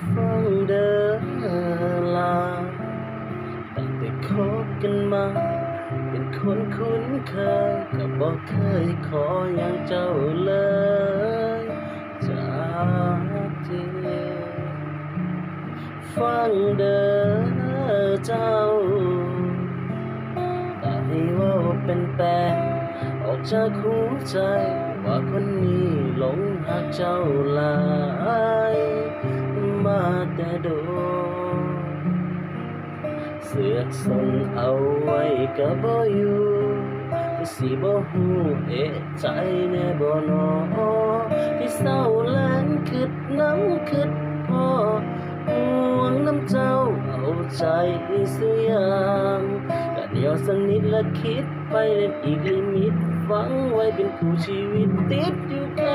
ฟังเด้อลาตั้งแต่คบกันมา เป็นคนคุ้นเคยก็บอกเคยขออย่างเจ้าเลยจากเจฟังเด้อเจ้าแต่ให้ว่าเป็นแปลออกจากหัวใจว่าคนนี้หลงหักเจ้าลา สือกสนเอาไว้ก็บ่อยู่สิบ่ฮู้เอะใจแน่บ่นอที่เศร้าแลนคิดน้ำคิดพอห่วงน้ำเจ้าเอาใจสุยางก็เดียวสักนิดและคิดไปเล่นอีกลิมิตฝังไว้เป็นคู่ชีวิตติดอยู่แค่